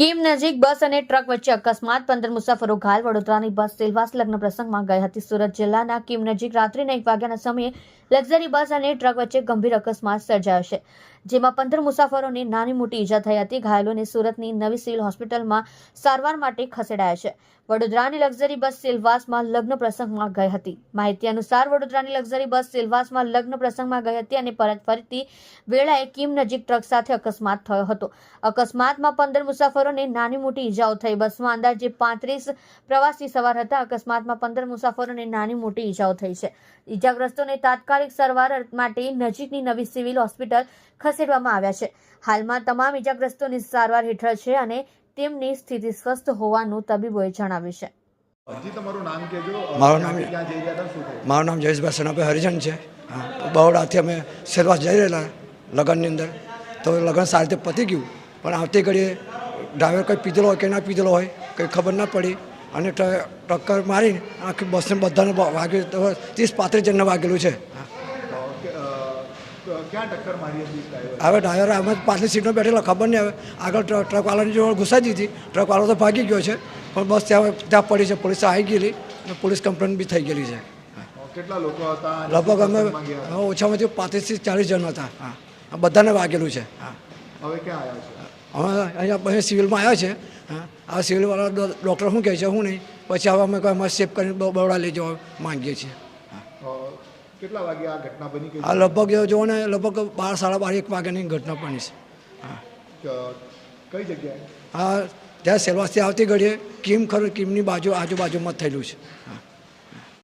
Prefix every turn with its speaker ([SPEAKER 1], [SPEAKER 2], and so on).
[SPEAKER 1] કીમ નજીક બસ અને ટ્રક વચ્ચે અકસ્માત. પંદર મુસાફરો ઘાયલ. વડોદરાની બસ સેલવાસ લગ્ન પ્રસંગમાં ગઈ હતી. સુરત જિલ્લાના કિમ નજીક રાત્રિના એક વાગ્યાના સમયે લક્ઝરી બસ અને ટ્રક વચ્ચે ગંભીર અકસ્માત સર્જાયો છે, જેમાં પંદર મુસાફરોને નાની મોટી ઈજા થઈ હતી. ઘાયલોને સુરતની નવી સિવિલ હોસ્પિટલમાં સારવાર માટે ખસેડાયા છે. વડોદરાની લક્ઝરી બસ સેલવાસમાં લગ્ન પ્રસંગમાં ગઈ હતી. માહિતી અનુસાર વડોદરાની લક્ઝરી બસ સેલવાસમાં લગ્ન પ્રસંગમાં ગઈ હતી અને પરત ફરતી વેળાએ કિમ નજીક ટ્રક સાથે અકસ્માત થયો હતો. અકસ્માતમાં પંદર મુસાફરોને નાની મોટી ઈજાઓ થઈ. બસમાં અંદાજે પાંત્રીસ પ્રવાસી સવાર હતા અકસ્માતમાં પંદર મુસાફરોને નાની મોટી ઈજાઓ થઈ છે. ઈજાગ્રસ્તોને તાત્કાલિક સારવાર માટે નજીકની નવી સિવિલ હોસ્પિટલ ખસેડવામાં આવ્યા છે. હાલમાં તમામ ઈજાગ્રસ્તોની સારવાર હેઠળ છે અને તેમની સ્થિતિ સ્વસ્થ હોવાનું તબીબોએ જણાવ્યું છે.
[SPEAKER 2] મારું નામ- મારું નામ જયેશભાઈ સેનાભાઈ હરિજન છે. બરોડાથી અમે સેરવાસ જઈ રહેલા લગ્નની અંદર. તો લગ્ન સારી રીતે પતી ગયું. પણ આવતી ઘડીએ ડ્રાઈવર કંઈ પીધેલો હોય કે ના પીધેલો હોય કંઈ ખબર ના પડી. અને ટક્કર મારીને આખી બસને બધાને વાગ્યું. ત્રીસ પાંત્રીસ જણને વાગેલું છે. હવે ડ્રાઈવર આમ જ પાછલી સીટમાં બેઠેલો ખબર નહીં હવે. આગળ ટ્રક ટ્રકવાળાની જોડે ઘુસાઈ દીધી. ટ્રકવાળો તો ભાગી ગયો છે. પણ બસ ત્યાં ત્યાં પડી છે. પોલીસ આવી ગયેલી અને પોલીસ કમ્પ્લેન બી થઈ ગયેલી છે.
[SPEAKER 3] કેટલા લોકો હતા?
[SPEAKER 2] લગભગ અમે ઓછામાં ઓછું પાંત્રીસથી ચાલીસ જણ હતા. હા બધાને વાગેલું છે. હા.
[SPEAKER 3] હવે ક્યાં આવ્યા છે?
[SPEAKER 2] અમે અહીંયા અહીંયા સિવિલમાં આવ્યા છે. હા આ સિવિલવાળા ડૉક્ટર શું કહે છે શું નહીં? પછી હવે અમે કોઈ અમારે સેફ કરીને બરોડા લઈ જવા માંગીએ છીએ.
[SPEAKER 3] કેટલા વાગે આ ઘટના બની
[SPEAKER 2] આ લગભગ જો ને લગભગ બાર સાડા બાર એક વાગ્યાની ઘટના બની છે.
[SPEAKER 3] કઈ જગ્યાએ?
[SPEAKER 2] હા ત્યાં સેલવાસથી આવતી ઘડીએ કિમ ખરું કિમની બાજુ આજુબાજુમાં થયેલું છે. હા.